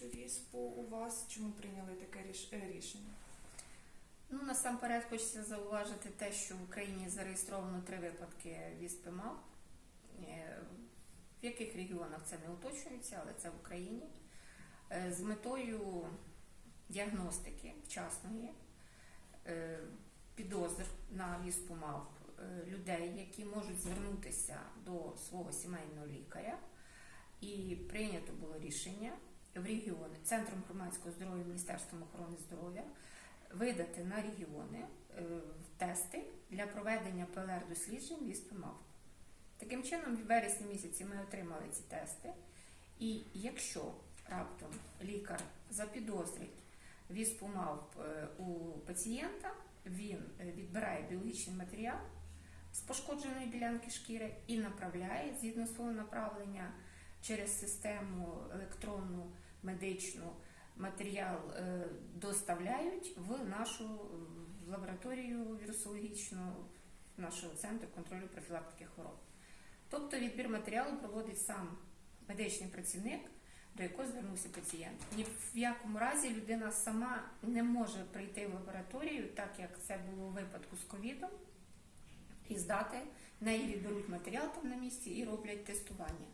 печу віспу у вас? Чому прийняли таке е, рішення? Ну, насамперед хочеться зауважити те, що в Україні зареєстровано три випадки віспи МАВ. Е, В яких регіонах це не уточнюється, але це в Україні. Е, З метою діагностики вчасної підозр на віспу МАВ людей, які можуть звернутися до свого сімейного лікаря. І прийнято було рішення в регіони Центром громадського здоров'я Міністерством охорони здоров'я видати на регіони е, тести для проведення ПЛР-досліджень віспи МАВ. Таким чином, в вересні місяці ми отримали ці тести, і якщо раптом лікар запідозрить віспу МАВ е, у пацієнта, він е, відбирає біологічний матеріал з пошкодженої ділянки шкіри і направляє згідно свого направлення через систему електронну медичну матеріал е, доставляють в нашу лабораторію вірусологічну нашого центру контролю профілактики хвороб. Тобто відбір матеріалу проводить сам медичний працівник, до якого звернувся пацієнт. Ні в якому разі людина сама не може прийти в лабораторію, так як це було у випадку з ковідом, і здати. Неї відберуть матеріал там на місці і роблять тестування.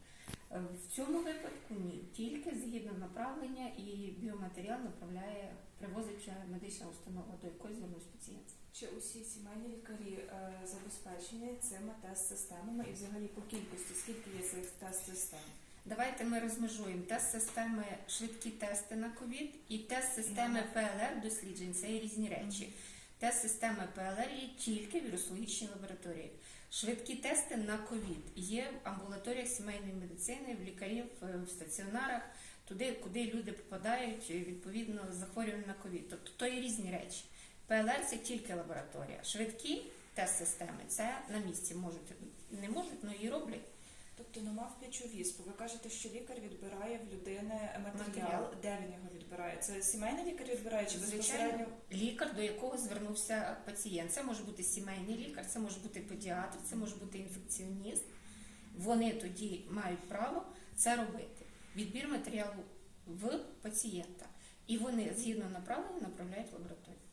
Е, В цьому випадку ні, тільки згідно направлення і біоматеріал направляє, привозить медична установа, до якої звернувся пацієнт. Чи усі сімейні лікарі е, забезпечені цими тест-системами і взагалі по кількості, скільки є цих тест-систем? Давайте ми розмежуємо тест системи швидкі тести на ковід і тест системи ПЛР досліджень. Це є різні речі. Тест системи ПЛР є тільки в вірусологічній лабораторії. Швидкі тести на ковід є в амбулаторіях сімейної медицини, в лікарів е, в стаціонарах, туди, куди люди попадають е, відповідно з захворюванням на ковід. Тобто то є різні речі. ПЛР це тільки лабораторія. Швидкі тест системи це на місці можуть не можуть, але і роблять. Тобто нема в печу віспу. Ви кажете, що лікар відбирає в людини матеріал. Матеріал. Де він його відбирає? Це сімейний лікар відбирає чи Звичайно, лікар, до якого звернувся пацієнт. Це може бути сімейний лікар, це може бути педіатр, це може бути інфекціоніст. Вони тоді мають право це робити. Відбір матеріалу в пацієнта. І вони згідно направлення направляють в лабораторію.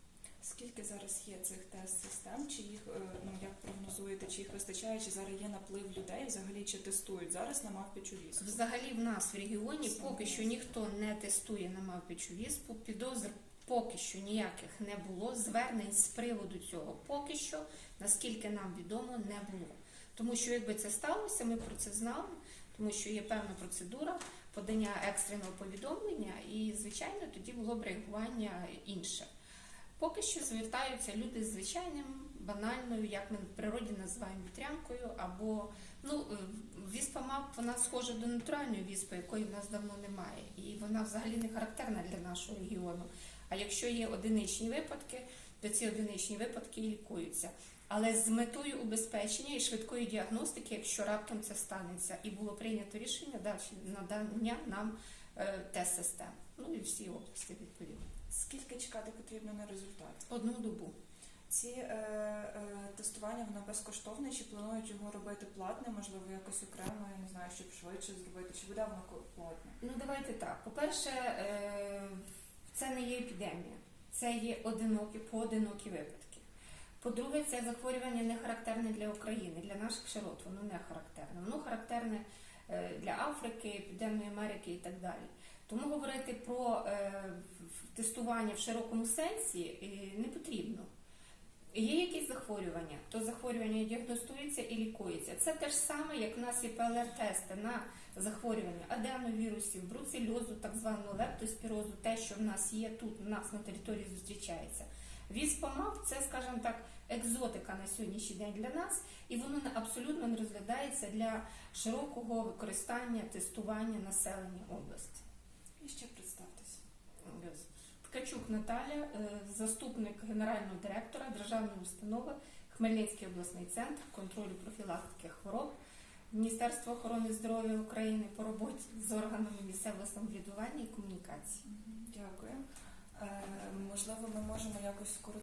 Зараз є цих тест-систем? Чи їх е, ну як прогнозуєте, чи їх вистачає, чи зараз є наплив людей? Взагалі чи тестують? Зараз нема в печу віспу. Взагалі в нас в регіоні поки що ніхто не тестує на мавпічу віспу, підозр поки що ніяких не було. Звернень з приводу цього поки що, наскільки нам відомо, не було. Тому що якби це сталося, ми про це знали, тому що є певна процедура подання екстреного повідомлення, і звичайно тоді було б реагування інше. Поки що звертаються люди з звичайним, банальною, як ми в природі називаємо вітрянкою, або ну е, віспа мап вона схожа до натуральної віспи, якої в нас давно немає, і вона взагалі не характерна для нашого регіону. А якщо є одиничні випадки, то ці одиничні випадки лікуються. Але з метою убезпечення і швидкої діагностики, якщо раптом це станеться, і було прийнято рішення далі надання нам е, тест-систем. Ну і всі області відповідно. Скільки чекати потрібно на результат? Одну добу. Ці е, е, тестування воно безкоштовне, чи планують його робити платне, можливо, якось окремо, я не знаю, щоб швидше зробити, чи буде воно платне? Ну давайте так. По-перше, е, це не є епідемія, це є одинокі, поодинокі випадки. По-друге, це захворювання не характерне для України, для наших широт, воно не характерне. Воно характерне е, для Африки, Південної Америки і так далі. Тому говорити про е, тестування в широкому сенсі е, не потрібно. Є якісь захворювання, то захворювання діагностується і лікується. Це те ж саме, як в нас є ПЛР-тести на захворювання аденовірусів, бруцельозу, так званого лептоспірозу, те, що в нас є тут, у нас на території зустрічається. Віспомав це, скажімо так, екзотика на сьогоднішній день для нас, і воно абсолютно не розглядається для широкого використання тестування населення області. І ще представтеся. Ткачук Наталя, е, заступник генерального директора Державної установи Хмельницький обласний центр контролю профілактики хвороб Міністерства охорони здоров'я України по роботі з органами місцевого самоврядування і комунікації. Дякую. Е, можливо, ми можемо якось скоротити